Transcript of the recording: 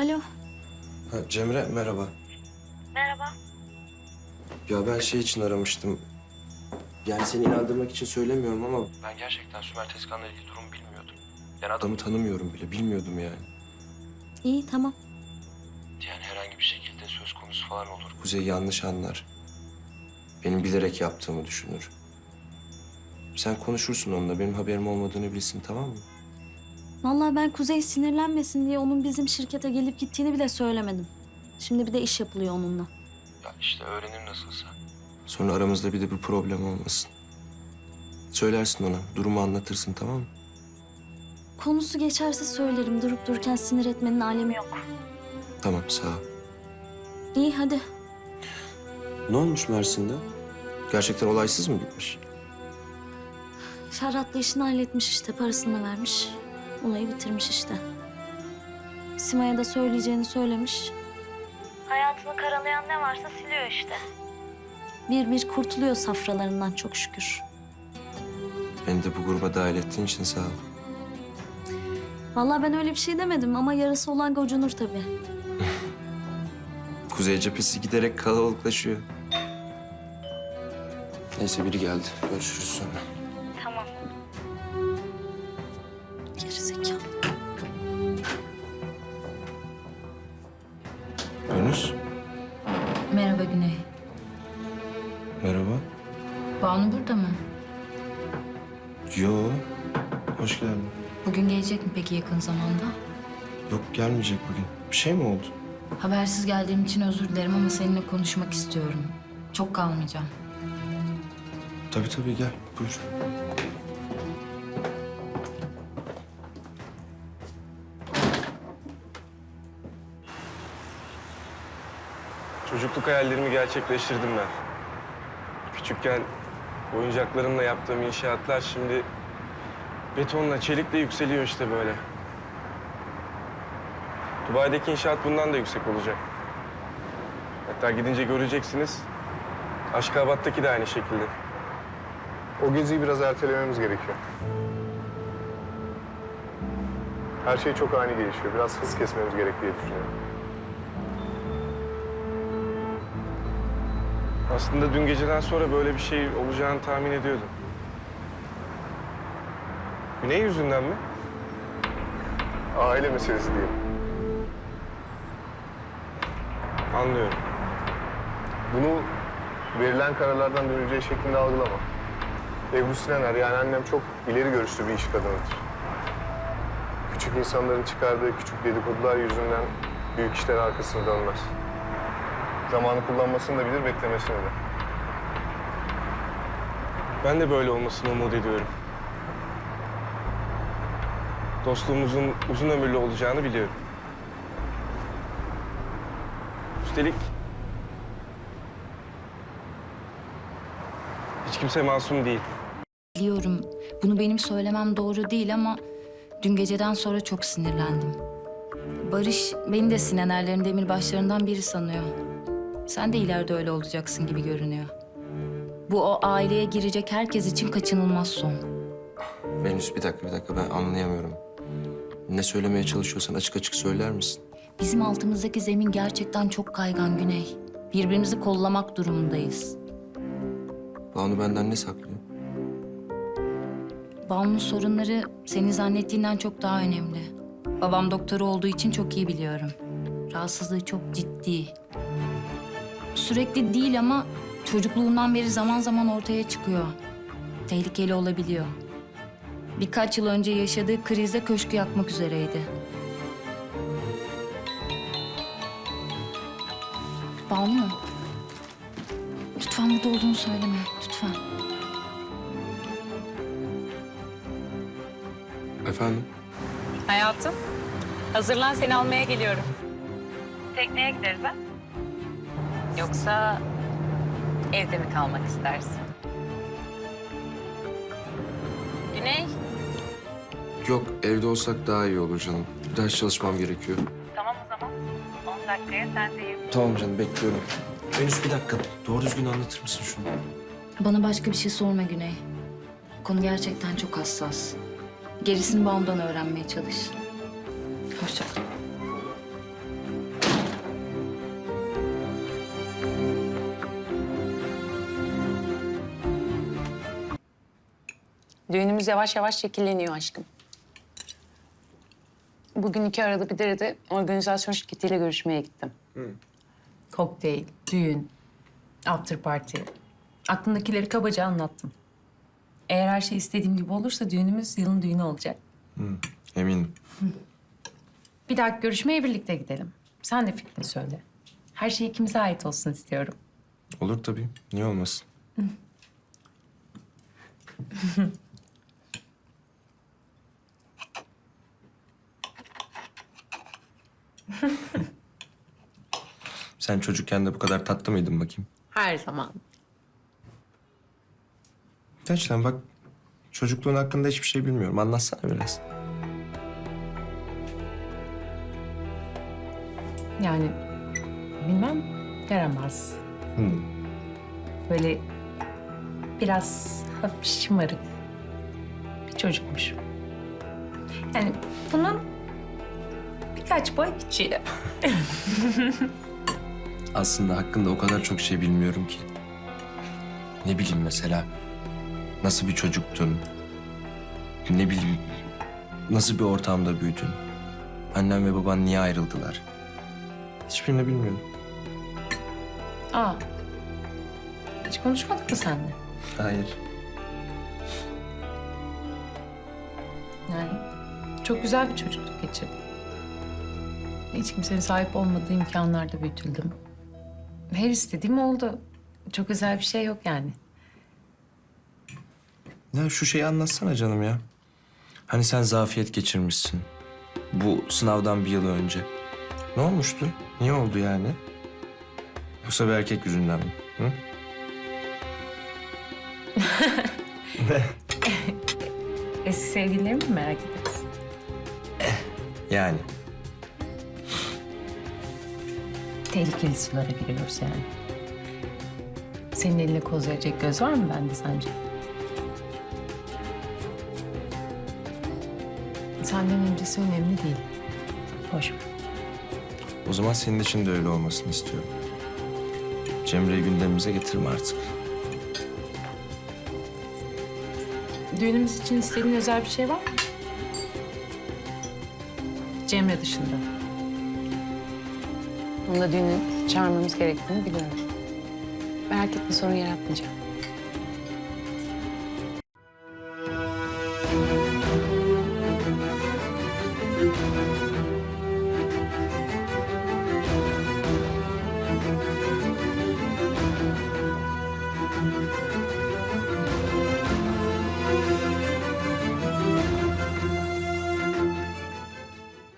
Alo. Ha, Cemre merhaba. Merhaba. Ya ben şey için aramıştım. Yani seni inandırmak için söylemiyorum ama... Ben gerçekten Sümer Tezkan'la ilgili durumu bilmiyordum. Yani adamı tanımıyorum bile, bilmiyordum yani. İyi tamam. Yani herhangi bir şekilde söz konusu falan olur. Kuzey yanlış anlar. Benim bilerek yaptığımı düşünür. Sen konuşursun onunla, benim haberim olmadığını bilsin tamam mı? Vallahi ben Kuzey sinirlenmesin diye onun bizim şirkete gelip gittiğini bile söylemedim. Şimdi bir de iş yapılıyor onunla. Ya işte öğrenir nasılsa. Sonra aramızda bir de bir problem olmasın. Söylersin ona, durumu anlatırsın tamam mı? Konusu geçerse söylerim. Durup dururken sinir etmenin alemi yok. Tamam, sağ ol. İyi hadi. Ne olmuş Mersin'de? Gerçekten olaysız mı bitmiş? Ferhat'la işini halletmiş işte. Parasını da vermiş. Olayı bitirmiş işte. Sima'ya da söyleyeceğini söylemiş. Hayatını karalayan ne varsa siliyor işte. Bir bir kurtuluyor safralarından çok şükür. Beni de bu gruba dahil ettiğin için sağ ol. Vallahi ben öyle bir şey demedim ama yarısı olan gocunur tabii. Kuzey cephesi giderek kalabalıklaşıyor. Neyse biri geldi. Görüşürüz sonra. Banu burada mı? Yo, hoş geldin. Bugün gelecek mi peki yakın zamanda? Yok gelmeyecek bugün. Bir şey mi oldu? Habersiz geldiğim için özür dilerim ama seninle konuşmak istiyorum. Çok kalmayacağım. Tabii tabii gel, buyur. Çocukluk hayallerimi gerçekleştirdim ben. Küçükken oyuncaklarımla yaptığım inşaatlar şimdi betonla, çelikle yükseliyor işte böyle. Dubai'deki inşaat bundan da yüksek olacak. Hatta gidince göreceksiniz. Aşkabat'taki de aynı şekilde. O geziyi biraz ertelememiz gerekiyor. Her şey çok ani gelişiyor. Biraz hız kesmemiz gerek diye düşünüyorum. Aslında dün geceden sonra böyle bir şey olacağını tahmin ediyordum. Güney yüzünden mi? Aile meselesi diyelim. Anlıyorum. Bunu verilen kararlardan döneceği şeklinde algılama. Ebru Sinener yani annem çok ileri görüşlü bir iş kadınıdır. Küçük insanların çıkardığı küçük dedikodular yüzünden büyük işler arkasını dönmez. Zamanı kullanmasını da bilir, beklemesini de. Ben de böyle olmasını umut ediyorum. Dostluğumuzun uzun ömürlü olacağını biliyorum. Üstelik hiç kimse masum değil. Biliyorum bunu benim söylemem doğru değil ama dün geceden sonra çok sinirlendim. Barış beni de Sinenerlerin demirbaşlarından biri sanıyor. Sen de ileride öyle olacaksın gibi görünüyor. Bu o aileye girecek herkes için kaçınılmaz son. Venüs bir dakika bir dakika ben anlayamıyorum. Ne söylemeye çalışıyorsan açık açık söyler misin? Bizim altımızdaki zemin gerçekten çok kaygan Güney. Birbirimizi kollamak durumundayız. Banu benden ne saklıyor? Banu'nun sorunları senin zannettiğinden çok daha önemli. Babam doktoru olduğu için çok iyi biliyorum. Rahatsızlığı çok ciddi. Sürekli değil ama çocukluğundan beri zaman zaman ortaya çıkıyor. Tehlikeli olabiliyor. Birkaç yıl önce yaşadığı krizde köşkü yakmak üzereydi. Banu. Lütfen burada olduğunu söyleme. Lütfen. Efendim? Hayatım, hazırlan seni almaya geliyorum. Tekneye gideriz ha? Yoksa evde mi kalmak istersin? Güney, Yok evde olsak daha iyi olur canım. Ders çalışmam gerekiyor. tamam o zaman. 10 dakikaya sendeyim. Tamam canım bekliyorum. Venüs bir dakika. Doğru düzgün anlatır mısın şunu? Bana başka bir şey sorma Güney. Konu gerçekten çok hassas. Gerisini Banu'dan öğrenmeye çalış. Hoşça kal. Düğünümüz yavaş yavaş şekilleniyor aşkım. Bugün iki arada bir derede organizasyon şirketiyle görüşmeye gittim. Kokteyl, düğün, after party. Aklımdakileri kabaca anlattım. Eğer her şey istediğim gibi olursa düğünümüz yılın düğünü olacak. Eminim. Bir dahaki görüşmeye birlikte gidelim. Sen de fikrini söyle. Her şey ikimize ait olsun istiyorum. Olur tabii. Niye olmasın? Sen çocukken de bu kadar tatlı mıydın bakayım? Her zaman. Gerçekten bak çocukluğun hakkında hiçbir şey bilmiyorum. Anlatsana biraz. Yani bilmem yaramaz. Hmm. Böyle biraz hafif şımarık bir çocukmuş. Yani bunun boy küçüğü. Aslında hakkında o kadar çok şey bilmiyorum ki. Ne bileyim mesela nasıl bir çocuktun? Ne bileyim nasıl bir ortamda büyüdün? Annem ve baban niye ayrıldılar? Hiçbirini bilmiyorum. Aa. Hiç konuşmadık mı seninle? Hayır. Yani çok güzel bir çocukluk geçirdim. Hiç kimsenin sahip olmadığı imkanlarda büyütüldüm. Her istediğim oldu. Çok özel bir şey yok yani. Ya şu şeyi anlatsana canım ya. Hani sen zafiyet geçirmişsin. Bu sınavdan bir yıl önce. Ne olmuştu? Niye oldu yani? Yoksa bir erkek yüzünden mi? Hı? Eski sevgililerimi mi merak ediyorsun? Yani. Tehlikeli sulara giriyoruz yani. Senin eline koz verecek göz var mı bende sence? Senden öncesi önemli değil. Boş ver. O zaman senin için de öyle olmasını istiyorum. Cemre'yi gündemimize getirme artık. Düğünümüz için istediğin özel bir şey var mı? Cemre dışında. Onu düğünü çağırmamız gerektiğini biliyorum. Merak etme sorun yaratmayacağım.